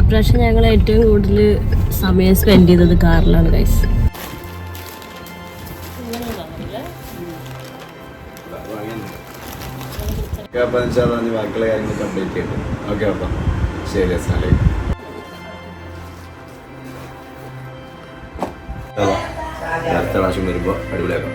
ഇപ്രാവശ്യം ഞങ്ങൾ ഏറ്റവും കൂടുതൽ സമയം സ്പെൻഡ് ചെയ്തത് കാറിലാണ് ഗൈസ് ശരി അടുത്ത പ്രാവശ്യം വരുമ്പോൾ അടിപൊളിയാക്കാം.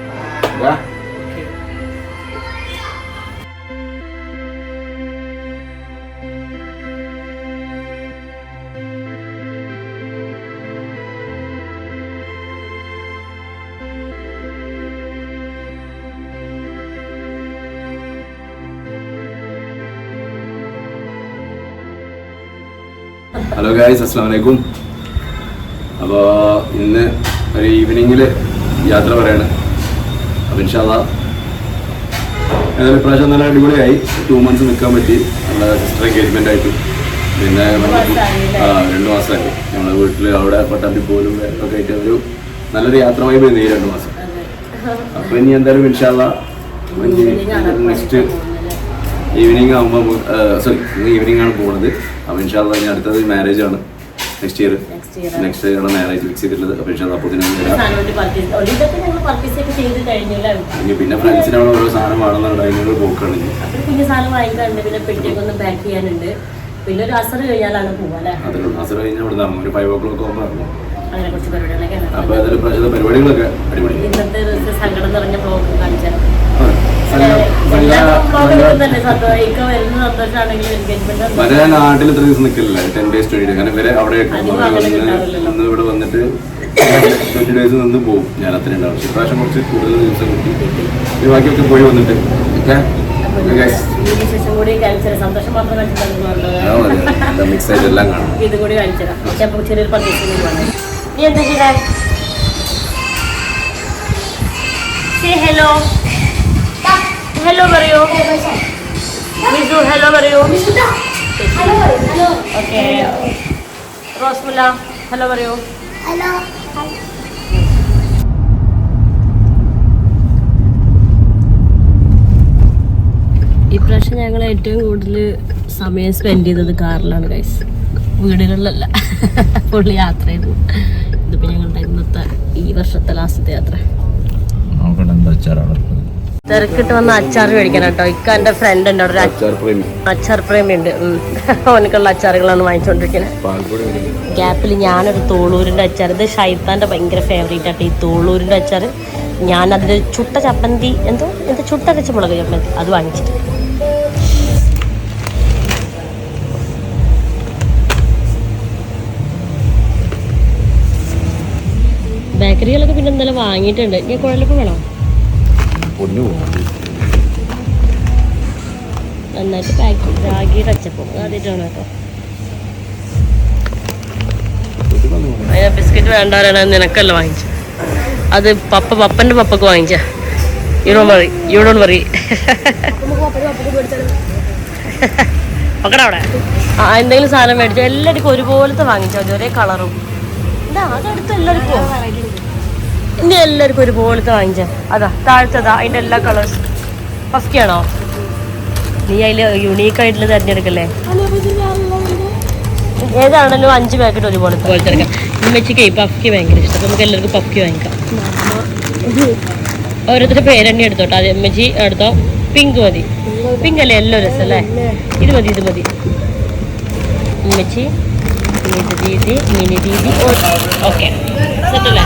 ഹലോ ഗായ്സ് അസ്സാം വലൈക്കും അപ്പോൾ ഇന്ന് ഒരു ഈവനിങ്ങിൽ യാത്ര പറയാണ്. അപ്പം ഇൻഷാല്ല ഏതായാലും ഇപ്രാവശ്യം നല്ല അടിപൊളിയായി. ടു മന്ത്സ് നിൽക്കാൻ പറ്റി. നമ്മുടെ സിസ്റ്റർ എൻഗേജ്മെന്റ് ആയിട്ട്. പിന്നെ ആ രണ്ട് മാസമായി നമ്മുടെ വീട്ടിൽ അവിടെ പട്ടാമ്പി പോലും ഒക്കെ ആയിട്ട് ഒരു നല്ലൊരു യാത്ര വൈബ് ഈ രണ്ട് മാസം. അപ്പോൾ ഇനി എന്തായാലും ഇൻഷാല്ല നെക്സ്റ്റ് ഈവനിങ് ആകുമ്പോൾ സോറി ഇന്ന് ഈവനിങ് ആണ് പോകുന്നത് അപ്പോൾ ഇൻഷാല്ല ഇനി അടുത്തത് മാരേജ് ആണ് നെക്സ്റ്റ് ഇയർ നെക്സ്റ്റ് ഇയർ ആണ്. മാരേജ് ഫിക്സ് ചെയ്തിട്ടുള്ളത്. അപ്പോൾ ഇൻഷാല്ല അപ്പോൾ ഇനി പിന്നെ ഫ്രണ്ട്സിന് അവിടെ ഓരോ സാധനം വേണമെന്നുള്ള അതിനോട് പോക്കാണ് കുഞ്ഞു സാധനം പിന്നെ പെട്ടിയൊക്കെ ഒന്ന് പാക്ക് ചെയ്യാനുണ്ട്. പിന്നെ ഒരു അസർ കഴിഞ്ഞാലാണ് പോവാ അല്ലേ? അതിലുള്ള അസർ കഴിഞ്ഞാൽ ഇവിടെ നിന്ന് ഒരു ഫൈവ് ഓ ക്ലോക്ക് ആകുമ്പോൾ ഇറങ്ങും അങ്ങനെ കുറച്ച് പരിപാടികളൊക്കെ അടിപൊളി. ഇന്നത്തെ സങ്കടം നിറഞ്ഞ ബ്ലോഗ് കാണിച്ചാൽ വരെ നാട്ടിൽ ഇത്ര ദിവസം നിൽക്കില്ല ടെൻ ഡേയ്സ് ട്വന്റി ഡേയ്സ് കാരണം ഇവരെ അവിടെ വന്ന് ഇവിടെ വന്നിട്ട് ട്വന്റി ഡേയ്സ് നിന്ന് പോകും ഞാൻ അത്ര ഉണ്ടാവും ഇപ്രാവശ്യം കുറച്ച് കൂടുതൽ ദിവസം കിട്ടി. ബാക്കിയൊക്കെ പോയി വന്നിട്ട്. ഓക്കെ? മിക്സ് ആയിട്ട് എല്ലാം കാണാം. ഇതും കൂടി കാണിച്ചതാ പക്ഷെ ചെറിയൊരു പർച്ചേസിംഗ് നീ എന്താ ചെയ്തേ? ഹലോ ഹലോ പറയൂ മിസു ഹലോ പറയൂ ഓക്കെ റോസ്മുല ഹലോ പറയൂ ഇപ്രാവശ്യം ഞങ്ങൾ ഏറ്റവും കൂടുതൽ സമയം സ്പെൻഡ് ചെയ്തത് കാറിലാണ് ഗൈസ് വീടുകളിലല്ല. ഫുള്ള് യാത്രയായിരുന്നു. ഇതിപ്പോൾ ഞങ്ങളുടെ ഇന്നത്തെ ഈ വർഷത്തെ ലാസ്റ്റത്തെ യാത്ര. നോക്കട്ടെ എന്താ അച്ചാറാണ് തിരക്കിട്ട് വന്ന അച്ചാർ മേടിക്കണം കേട്ടോ ഇക്ക എന്റെ ഫ്രണ്ട് ഉണ്ട് അവിടെ അച്ചാർ പ്രേമി. ഉണ്ട്. അവനക്കുള്ള അച്ചാറുകളാണ് വാങ്ങിച്ചോണ്ടിരിക്കുന്നത് ഗ്യാപ്പിൽ ഞാനൊരു തോളൂരിന്റെ അച്ചാർ. ഇത് ഷൈത്താന്റെ ഭയങ്കര ഫേവറേറ്റ് ആട്ടോ ഈ തോളൂരിന്റെ അച്ചാർ. ഞാൻ അതിൽ ചുട്ട ചപ്പന്തി എന്തോ? എന്ത് ചുട്ട മുളക് ചപ്പന്തി. അത് വാങ്ങിച്ചിട്ട്. ബേക്കറികളൊക്കെ പിന്നെ എന്തായാലും വാങ്ങിയിട്ടുണ്ട്. ഞാൻ കുഴലപ്പം വേണോ? അതിന് ബിസ്ക്കറ്റ് വേണ്ടവരാണ് നിനക്കല്ല വാങ്ങിച്ചു അത് പപ്പ പപ്പന്റെ പപ്പക്ക് വാങ്ങിച്ച യൂണോ മറി യൂണോ മറി പക്കട അവിടെ ആ എന്തെങ്കിലും സാധനം മേടിച്ചോ. എല്ലാവർക്കും ഒരുപോലത്തെ വാങ്ങിച്ചോ. ഒരേ കളറും അതെടുത്ത് എല്ലാവർക്കും. ഇനി എല്ലാവർക്കും ഒരുപോലത്തെ വാങ്ങിച്ചാ. അതാ താഴ്ത്തതാ അതിന്റെ എല്ലാ കളേഴ്സ് ഫസ്റ്റ് ആണോ നീ അതിൽ യുണീക്ക് ആയിട്ടുള്ള തിരഞ്ഞെടുക്കല്ലേ? ഏതാണല്ലോ അഞ്ച് പാക്കറ്റ് ഒരുപോലെ പോലത്തെ എടുക്കാം ഉമ്മച്ചിക്ക് ഭയങ്കര ഇഷ്ടം. നമുക്ക് എല്ലാവർക്കും പഫ്ക്കി വാങ്ങിക്കാം. ഓരോരുത്തരുടെ പേരെണ്ണി എടുത്തോട്ടോ. അത് ഉമ്മച്ചി എടുത്തോ പിങ്ക് മതി. പിങ്ക് അല്ലേ? എല്ലോ രസം അല്ലേ? ഇത് മതി ഇത് മതി. ഉമ്മച്ചി ദീദി മിനി ദീദി ഓക്കെ. സെറ്റല്ലേ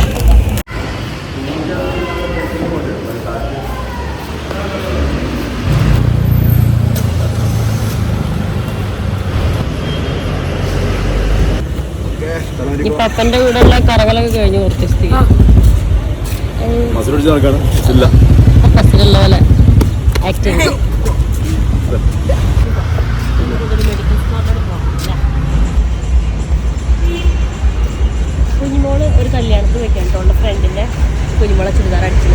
ഈ പപ്പന്റെ കൂടെയുള്ള കറകളൊക്കെ കഴിഞ്ഞു കുറച്ച് ആക്ടിങ് കുഞ്ഞുമോൾ ഒരു കല്യാണത്തിന് വെക്കാൻ കേട്ടോ ഫ്രണ്ടിന്റെ കുഞ്ഞുമോളെ ചുരിദാർ അടിച്ചു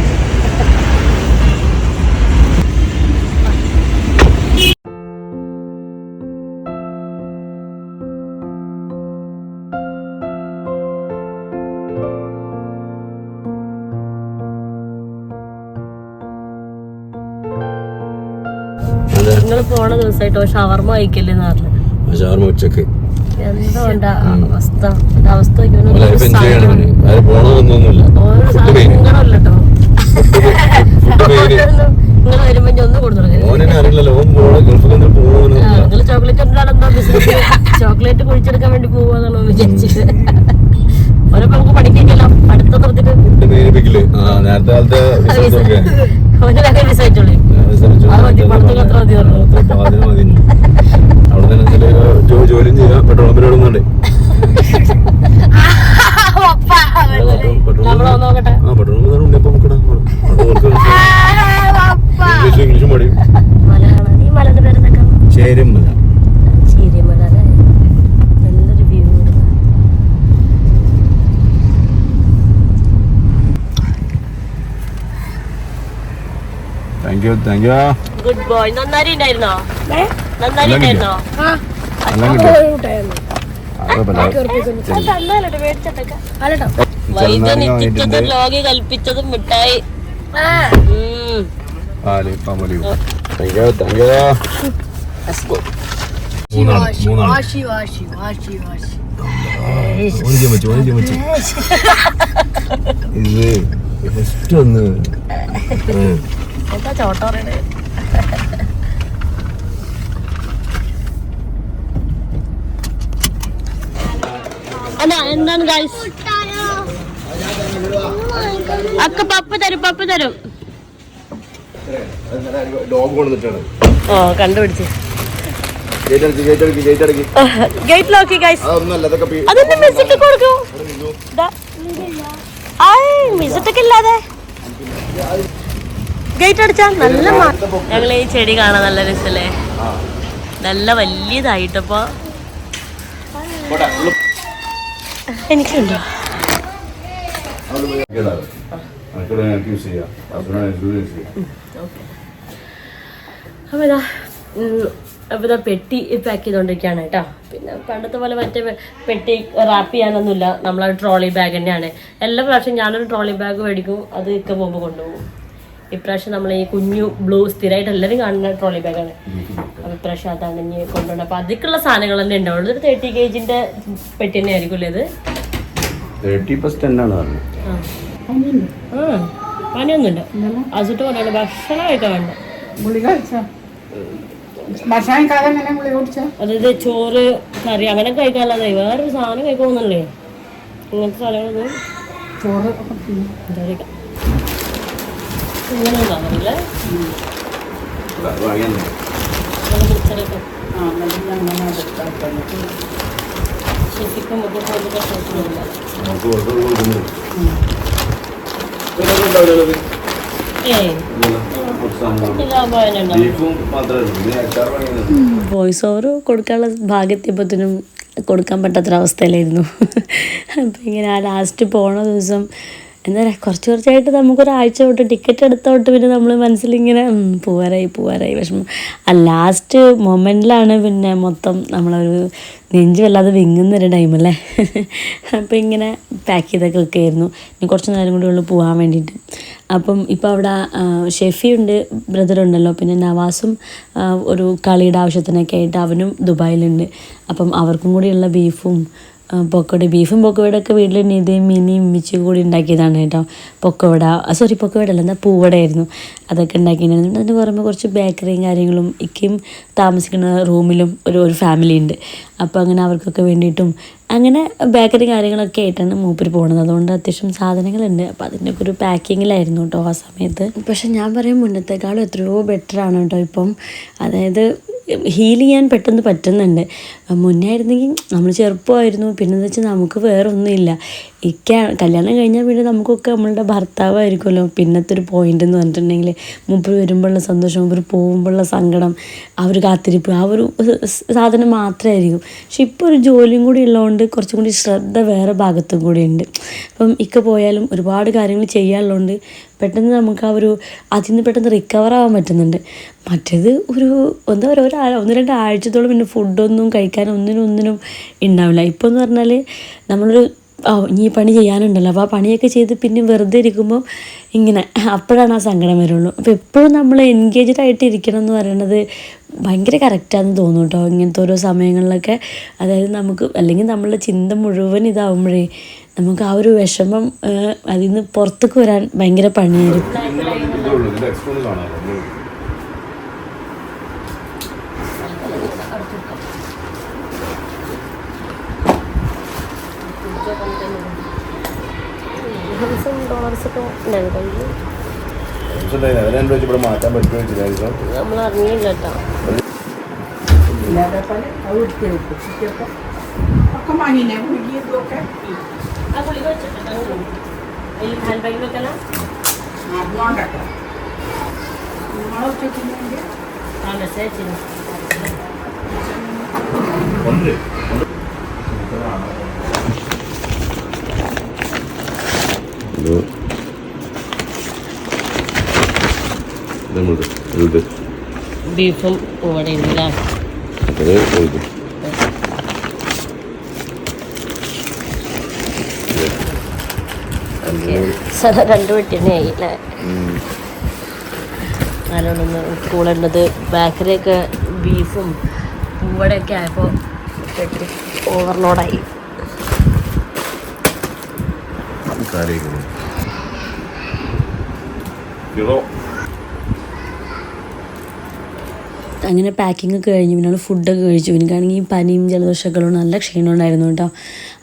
പോണ ദിവസമായിട്ടോ ഷവർമ്മ കഴിക്കല്ലേന്ന് പറഞ്ഞു. ഷവർമ ഉച്ചയ്ക്ക്. അവസ്ഥ. അവസ്ഥ നിങ്ങൾ വരുമ്പോ ഒന്ന് കൊടുത്തു ചോക്ലേറ്റ് ബിസിനസ് ചോക്ലേറ്റ് കുഴിച്ചെടുക്കാൻ വേണ്ടി പോവാന്നാണോ വിചാരിച്ചിട്ട് ഓരോ നമുക്ക് പഠിക്കില്ലല്ലോ ആ നേരത്തെ മതി. അവിടെ തന്നെ ചില ജോ- ജോലിയും ചെയ്യാം. Petrol English thank you thank you good boy നന്നാരി ഉണ്ടായിരുന്നോ നന്നാരി എല്ലാം ഉണ്ടായിരുന്നോ എല്ലാം തന്നാലോ മേടിച്ചട്ടൊക്കെ വൈദ്യ ചെറുനാരങ്ങ നിറ്റിച്ചതും വാങ്ങിയിട്ടുണ്ട്. ലോകി കൽപ്പിച്ചതും മിഠായി. വാശി വാശി വാശി വാശി. പറ്റും പറ്റും ഇത് ഫസ്റ്റ് ഒന്ന്. എന്താ ചോട്ട പറയണേ? അല്ല എന്താണ് ഗൈസ് അക്ക പപ്പ തരും പപ്പ തരും. ഓ കണ്ടുപിടിച്ച്. ഗേറ്റ് ലോക്കി ഗൈസ് അതെന്നെ മിസിട്ട് കൊടുക്കൂ? മിസിട്ടൊക്കെ ഇല്ലാതെ. ഗേറ്റ് അടിച്ചാ നല്ല ഞങ്ങൾ ഈ ചെടി കാണാൻ നല്ല രസല്ലേ? നല്ല വലിയതായിട്ടപ്പോ. എനിക്കുണ്ടോ. അപ്പൊ ഇതാ ഉം, അപ്പൊ ഇതാ പെട്ടി പാക്ക് ചെയ്തോണ്ടിരിക്കാണ് കേട്ടോ. പിന്നെ പണ്ടത്തെ പോലെ മറ്റേ പെട്ടി റാപ്പ് ചെയ്യാനൊന്നുമില്ല. നമ്മളെ ട്രോളി ബാഗ് തന്നെയാണ്. എല്ലാ പ്രാവശ്യം ഞാനൊരു ട്രോളി ബാഗ് മേടിക്കും. അത് ഇക്ക പോകുമ്പോൾ കൊണ്ടുപോകും. ഇപ്രാവശ്യം നമ്മൾ ഈ കുഞ്ഞു ബ്ലൂ സ്ഥിരമായിട്ട് എല്ലാവരും കാണുന്ന ട്രോളി ബാഗാണ് അപ്പൊ ഇപ്രാവശ്യം അതാണ് ഇനി കൊണ്ടുപോകണം അപ്പൊ അതിക്കുള്ള സാധനങ്ങൾ തന്നെ ഉണ്ടാവുള്ളൂ ഒരു തേർട്ടി കെ ജിന്റെ പെട്ടി തന്നെ ആയിരിക്കും അല്ലേ ഇത് തേർട്ടി ആണ് അസുട്ട് ഭക്ഷണം കഴിക്കാൻ വേണ്ട അതായത് ചോറ് കറി അങ്ങനെ കഴിക്കാനല്ലാതെ വേറൊരു സാധനം കഴിക്കണമെന്നല്ലേ ഇങ്ങനത്തെ സാധനങ്ങളൊന്നും ചോറ്. എന്താ വോയിസ് ഓവർ കൊടുക്കാനുള്ള ഭാഗ്യത്തിപ്പത്തിനും കൊടുക്കാൻ പറ്റാത്തൊരവസ്ഥയിലായിരുന്നു. അപ്പം ഇങ്ങനെ ആ ലാസ്റ്റ് പോണ ദിവസം എന്താ പറയുക കുറച്ച് കുറച്ചായിട്ട് നമുക്കൊരാഴ്ച തൊട്ട് ടിക്കറ്റ് എടുത്തോട്ട് പിന്നെ നമ്മൾ മനസ്സിലിങ്ങനെ പോവാറായി പോവാറായി വിഷമം. ആ ലാസ്റ്റ് മൊമെന്റിലാണ് പിന്നെ മൊത്തം നമ്മളൊരു നെഞ്ച് വല്ലാതെ വിങ്ങുന്നൊരു ടൈമല്ലേ അപ്പോൾ ഇങ്ങനെ പാക്ക് ചെയ്തൊക്കെ വെക്കുകയായിരുന്നു ഇനി കുറച്ച് നേരം കൂടി ഉള്ളു പോകാൻ വേണ്ടിയിട്ട്. അപ്പം ഇപ്പോൾ അവിടെ ഷെഫിയുണ്ട് ബ്രദറുണ്ടല്ലോ പിന്നെ നവാസും ഒരു കളിയുടെ ആവശ്യത്തിനൊക്കെ ആയിട്ട് അവനും ദുബായിലുണ്ട്. അപ്പം അവർക്കും കൂടിയുള്ള ബീഫും പൊക്കോട ബീഫും പൊക്കവടയൊക്കെ വീട്ടിൽ നിതയും മിനിയും മിച്ചും കൂടി ഉണ്ടാക്കിയതാണ് കേട്ടോ. പൊക്കവട സോറി പൊക്കവട അല്ല എന്താ പൂവടയായിരുന്നു. അതൊക്കെ ഉണ്ടാക്കിയിട്ടുണ്ടായിരുന്നു. അതിന് പുറമെ കുറച്ച് ബേക്കറിയും കാര്യങ്ങളും ഇക്കയും താമസിക്കുന്ന റൂമിലും ഒരു ഒരു ഫാമിലി ഉണ്ട്. അപ്പോൾ അങ്ങനെ അവർക്കൊക്കെ വേണ്ടിയിട്ടും അങ്ങനെ ബേക്കറി കാര്യങ്ങളൊക്കെ ആയിട്ടാണ് മൂപ്പര് പോണത്. അതുകൊണ്ട് അത്യാവശ്യം സാധനങ്ങളുണ്ട്. അപ്പോൾ അതിന്റെയൊക്കെ ഒരു പാക്കിങ്ങിലായിരുന്നു കേട്ടോ ആ സമയത്ത്. പക്ഷെ ഞാൻ പറയും മുന്നത്തെക്കാളും എത്രയോ ബെറ്റർ ആണ് കേട്ടോ ഇപ്പം. അതായത് ഹീൽ ചെയ്യാൻ പെട്ടെന്ന് പറ്റുന്നുണ്ട്. മുന്നേ ആയിരുന്നെങ്കിൽ നമ്മൾ ചെറുപ്പമായിരുന്നു. പിന്നെ എന്ന് വെച്ചാൽ നമുക്ക് വേറെ ഒന്നുമില്ല ഇക്ക കല്യാണം കഴിഞ്ഞാൽ പിന്നെ നമുക്കൊക്കെ നമ്മളുടെ ഭർത്താവായിരിക്കുമല്ലോ. പിന്നത്തെ ഒരു പോയിന്റ് എന്ന് പറഞ്ഞിട്ടുണ്ടെങ്കിൽ മുമ്പ് വരുമ്പോഴുള്ള സന്തോഷം മുമ്പ് പോകുമ്പോഴുള്ള സങ്കടം ആ ഒരു കാത്തിരിപ്പ് ആ ഒരു സാധനം മാത്രമായിരിക്കും പക്ഷെ ഇപ്പോൾ ഒരു ജോലിയും കൂടി ഉള്ളതുകൊണ്ട് കുറച്ചും കൂടി ശ്രദ്ധ വേറെ ഭാഗത്തും കൂടി ഉണ്ട്. അപ്പം ഇക്ക പോയാലും ഒരുപാട് കാര്യങ്ങൾ ചെയ്യാനുള്ളതുകൊണ്ട് പെട്ടെന്ന് നമുക്ക് ആ ഒരു അതിൽ നിന്ന് പെട്ടെന്ന് റിക്കവർ ആവാൻ പറ്റുന്നുണ്ട്. മറ്റേത് ഒരു എന്താ പറയുക ഒരു ഒന്ന് രണ്ട് ആഴ്ചത്തോളം പിന്നെ ഫുഡൊന്നും കഴിക്കാൻ ഒന്നിനും ഒന്നിനും ഉണ്ടാവില്ല. ഇപ്പോൾ എന്ന് പറഞ്ഞാൽ നമ്മളൊരു ഓ ഇനി പണി ചെയ്യാനുണ്ടല്ലോ. അപ്പോൾ ആ പണിയൊക്കെ ചെയ്ത് പിന്നെ വെറുതെ ഇരിക്കുമ്പോൾ ഇങ്ങനെ അപ്പോഴാണ് ആ സങ്കടം വരുള്ളൂ. അപ്പോൾ എപ്പോഴും നമ്മൾ എൻഗേജ്ഡ് ആയിട്ട് ഇരിക്കണം എന്ന് പറയുന്നത് ഭയങ്കര കറക്റ്റാന്ന് തോന്നും കേട്ടോ ഇങ്ങനത്തെ ഓരോ സമയങ്ങളിലൊക്കെ അതായത് നമുക്ക് അല്ലെങ്കിൽ നമ്മളുടെ ചിന്ത മുഴുവൻ ഇതാവുമ്പോഴേ നമുക്ക് ആ ഒരു വിഷമം അതിൽ നിന്ന് പുറത്തേക്ക് വരാൻ ഭയങ്കര പണിയായിരിക്കും ഇതേ ഉള്ളൂ ഇതിന്റെ എക്സ്ട്രാ ഒന്നും കാണാമല്ലോ അതിനെ വെച്ച് ഇവിടെ മാറ്റാൻ പറ്റുമോ വെച്ചില്ല നമ്മൾ അറിഞ്ഞില്ല കേട്ടോ. ഇല്ലാതെ ഇത്. ബീഫും രണ്ട് വെട്ടിനെയായി അല്ലേ? നല്ലോണം കൂടെ ബേക്കറിയൊക്കെ ബീഫും പൂവടയൊക്കെ ആയപ്പോൾ വെട്ടി ഓവർലോഡായി. കാര്യങ്ങൾ അങ്ങനെ പാക്കിംഗ് ഒക്കെ കഴിഞ്ഞു പിന്നെ ഫുഡൊക്കെ കഴിച്ചു. എനിക്കാണെങ്കിൽ പനിയും ജലദോഷമൊക്കെ നല്ല ക്ഷീണം ഉണ്ടായിരുന്നു കേട്ടോ.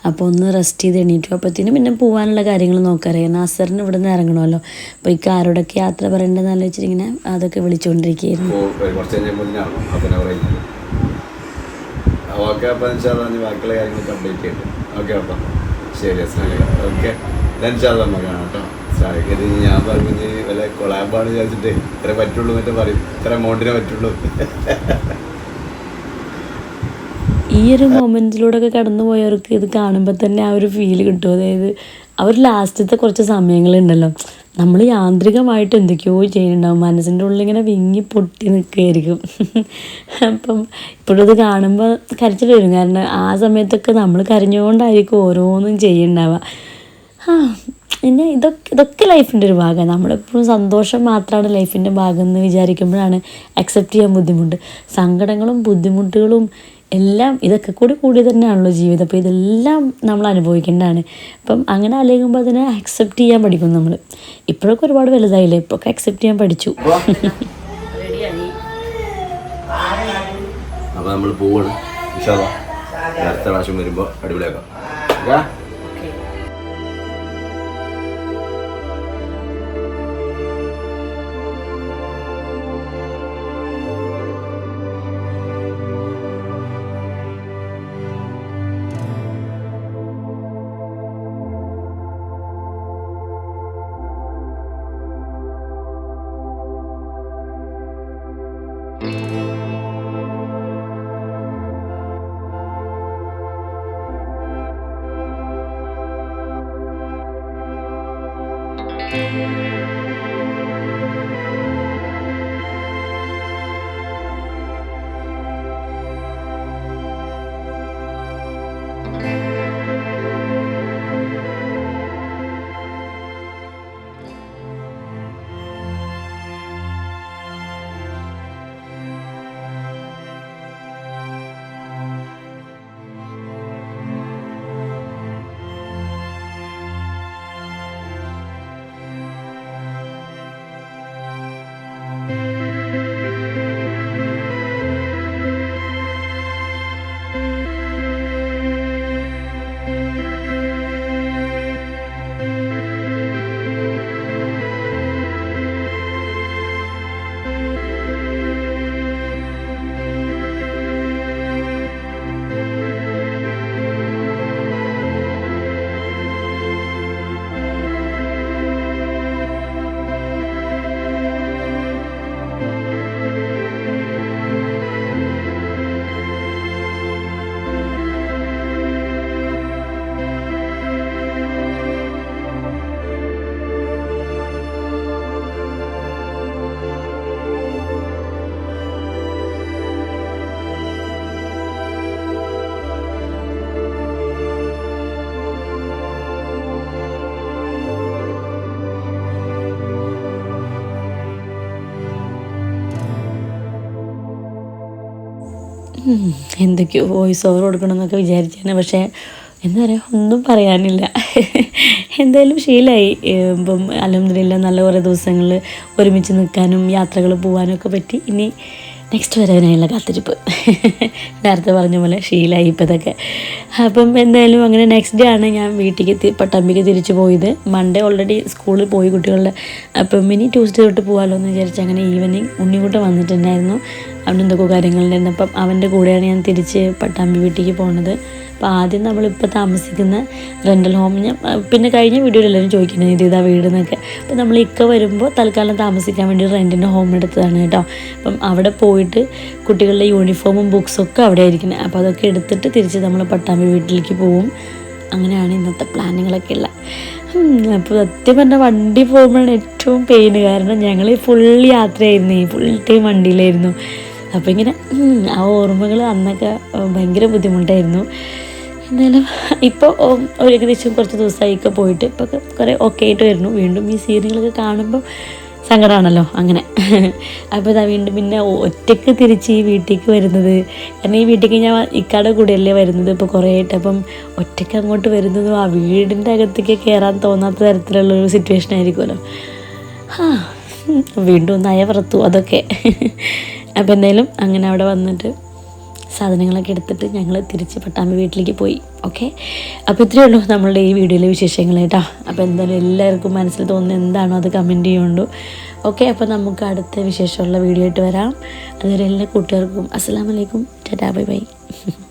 അപ്പോൾ ഒന്ന് റെസ്റ്റ് ചെയ്ത് എണീറ്റു. അപ്പോഴത്തേനും പിന്നെ പോകാനുള്ള കാര്യങ്ങൾ നോക്കാറിയാം. നാസറിന് ഇവിടെ നിന്ന് ഇറങ്ങണമല്ലോ. അപ്പോൾ ഈ കാരോടൊക്കെ യാത്ര പറയേണ്ടതെന്ന് ആലോചിച്ചിട്ട് അതൊക്കെ വിളിച്ചുകൊണ്ടിരിക്കുകയായിരുന്നു കംപ്ലീറ്റ് ചെയ്തു ശരി ഓക്കെ. സാഹിക്കത് ഞാൻ പറഞ്ഞു ഇനി വല്ല കൊളാബാണ് വിചാരിച്ചിട്ട് ഇത്ര പറ്റുള്ളൂ എന്നൊക്കെ പറയും ഇത്ര എമൗണ്ടിനെ പറ്റുള്ളൂ. ഈ ഒരു മൊമെന്റിലൂടെ ഒക്കെ കടന്നു പോയവർക്ക് ഇത് കാണുമ്പോൾ തന്നെ ആ ഒരു ഫീൽ കിട്ടും. അതായത് അവർ ലാസ്റ്റത്തെ കുറച്ച് സമയങ്ങളുണ്ടല്ലോ. നമ്മൾ യാന്ത്രികമായിട്ട് എന്തൊക്കെയോ ചെയ്യുന്നുണ്ടാവും. മനസ്സിന്റെ ഉള്ളിൽ ഇങ്ങനെ വിങ്ങി പൊട്ടി നിൽക്കുകയായിരിക്കും അപ്പം ഇപ്പോഴും ഇത് കാണുമ്പോൾ കരച്ചിൽ വരും. കാരണം ആ സമയത്തൊക്കെ നമ്മൾ കരഞ്ഞുകൊണ്ടായിരിക്കും ഓരോന്നും ചെയ്യുന്നുണ്ടാവുക. ആ പിന്നെ ഇതൊക്കെ ഇതൊക്കെ ലൈഫിന്റെ ഒരു ഭാഗമാണ്. നമ്മളെപ്പോഴും സന്തോഷം മാത്രമാണ് ലൈഫിന്റെ ഭാഗം എന്ന് വിചാരിക്കുമ്പോഴാണ് അക്സെപ്റ്റ് ചെയ്യാൻ ബുദ്ധിമുട്ട്. സങ്കടങ്ങളും ബുദ്ധിമുട്ടുകളും എല്ലാം ഇതൊക്കെ കൂടി കൂടി തന്നെയാണല്ലോ ജീവിതം. അപ്പോൾ ഇതെല്ലാം നമ്മൾ അനുഭവിക്കേണ്ടതാണ്. അപ്പം അങ്ങനെ അലയുമ്പോൾ അതിനെ അക്സെപ്റ്റ് ചെയ്യാൻ പഠിക്കും നമ്മൾ. ഇപ്പോഴൊക്കെ ഒരുപാട് വലുതായില്ലേ? ഇപ്പോഴൊക്കെ അക്സെപ്റ്റ് ചെയ്യാൻ പഠിച്ചു. അപ്പോൾ നമ്മൾ പോവാണ്. അടുത്ത പ്രാവശ്യം വരുമ്പോൾ അടിപൊളിയാക്കാം. Música എന്തൊക്കെയോ വോയിസ് ഓവർ കൊടുക്കണം എന്നൊക്കെ വിചാരിച്ചാണ് പക്ഷേ എന്താ പറയുക ഒന്നും പറയാനില്ല. എന്തായാലും ശീലമായി ഇപ്പം അലഹമില്ല നല്ല കുറേ ദിവസങ്ങളിൽ ഒരുമിച്ച് നിൽക്കാനും യാത്രകൾ പോകാനും ഒക്കെ പറ്റി. ഇനി നെക്സ്റ്റ് വരവിനായുള്ള കാത്തിരിപ്പ്. നേരത്തെ പറഞ്ഞ പോലെ ശീലമായി ഇപ്പം ഇതൊക്കെ അപ്പം എന്തായാലും അങ്ങനെ നെക്സ്റ്റ് ഡേ ആണ് ഞാൻ വീട്ടിലേക്ക് പട്ടാമ്പിക്ക് തിരിച്ചു പോയത്. മൺഡേ ഓൾറെഡി സ്കൂളിൽ പോയി കുട്ടികളുടെ. അപ്പം ഇനി ട്യൂസ്ഡേ തൊട്ട് പോകാമല്ലോ എന്ന് വിചാരിച്ച് അങ്ങനെ ഈവനിങ് ഉണ്ണിക്കുട്ടൻ വന്നിട്ടുണ്ടായിരുന്നു. അവൻ എന്തൊക്കെ കാര്യങ്ങളുണ്ടായിരുന്നു. അപ്പം അവന്റെ കൂടെയാണ് ഞാൻ തിരിച്ച് പട്ടാമ്പി വീട്ടിലേക്ക് പോകുന്നത് അപ്പോൾ ആദ്യം നമ്മളിപ്പോൾ താമസിക്കുന്ന റെന്റൽ ഹോം ഞാൻ പിന്നെ കഴിഞ്ഞ വീഡിയോയിൽ എല്ലാവരും ചോദിക്കുന്നത് ഇത് ഇതാ വീട് എന്നൊക്കെ. അപ്പോൾ നമ്മൾ ഇക്ക വരുമ്പോൾ തൽക്കാലം താമസിക്കാൻ വേണ്ടി റെന്റിന്റെ ഹോം എടുത്തതാണ് കേട്ടോ. അപ്പം അവിടെ പോയിട്ട് കുട്ടികളുടെ യൂണിഫോമും ബുക്സും ഒക്കെ അവിടെ ആയിരിക്കുന്നത് അപ്പോൾ അതൊക്കെ എടുത്തിട്ട് തിരിച്ച് നമ്മൾ പട്ടാമ്പി വീട്ടിലേക്ക് പോവും. അങ്ങനെയാണ് ഇന്നത്തെ പ്ലാനുകളൊക്കെ ഉള്ളത് അപ്പോൾ സത്യം പറഞ്ഞ വണ്ടി പോകുമ്പോഴാണ് ഏറ്റവും പെയിൻ കാരണം ഞങ്ങൾ ഫുൾ യാത്രയായിരുന്നു. ഫുൾ ടൈം വണ്ടിയിലായിരുന്നു. അപ്പോൾ ഇങ്ങനെ ആ ഓർമ്മകൾ അന്നൊക്കെ ഭയങ്കര ബുദ്ധിമുട്ടായിരുന്നു. എന്തായാലും ഇപ്പോൾ ഒരു ഏകദേശം കുറച്ച് ദിവസമായിക്കെ പോയിട്ട് ഇപ്പോൾ കുറേ ഓക്കെ ആയിട്ട് വരുന്നു. വീണ്ടും ഈ സീരിയലൊക്കെ കാണുമ്പോൾ സങ്കടമാണല്ലോ അങ്ങനെ. അപ്പോൾ ഇതാ വീണ്ടും പിന്നെ ഒറ്റയ്ക്ക് തിരിച്ച് ഈ വീട്ടിലേക്ക് വരുന്നത്. കാരണം ഈ വീട്ടിലേക്ക് ഞാൻ ഇക്കാടെ കൂടെയല്ലേ വരുന്നത്. ഇപ്പോൾ കുറേ ആയിട്ട് അപ്പം ഒറ്റയ്ക്ക് അങ്ങോട്ട് വരുന്നതും ആ വീടിന്റെ അകത്തേക്ക് കയറാൻ തോന്നാത്ത തരത്തിലുള്ള ഒരു സിറ്റുവേഷൻ ആയിരിക്കുമല്ലോ. ആ വീണ്ടും പുറത്തു അതൊക്കെ. അപ്പോൾ എന്തായാലും അങ്ങനെ അവിടെ വന്നിട്ട് സാധനങ്ങളൊക്കെ എടുത്തിട്ട് ഞങ്ങൾ തിരിച്ച് പട്ടാമ്പി വീട്ടിലേക്ക് പോയി. ഓക്കെ അപ്പോൾ ഇത്രയേ ഉള്ളൂ നമ്മളുടെ ഈ വീഡിയോയിലെ വിശേഷങ്ങൾ കേട്ടോ. അപ്പോൾ എന്തായാലും എല്ലാവർക്കും മനസ്സിൽ തോന്നുന്നത് എന്താണോ അത് കമന്റ് ചെയ്യുന്നുണ്ടു. ഓക്കെ അപ്പോൾ നമുക്ക് അടുത്ത വിശേഷമുള്ള വീഡിയോ ആയിട്ട് വരാം. അതുവരെ എല്ലാ കൂട്ടുകാർക്കും അസ്സാം വലൈക്കും ടാറ്റാ ബൈ ബൈ.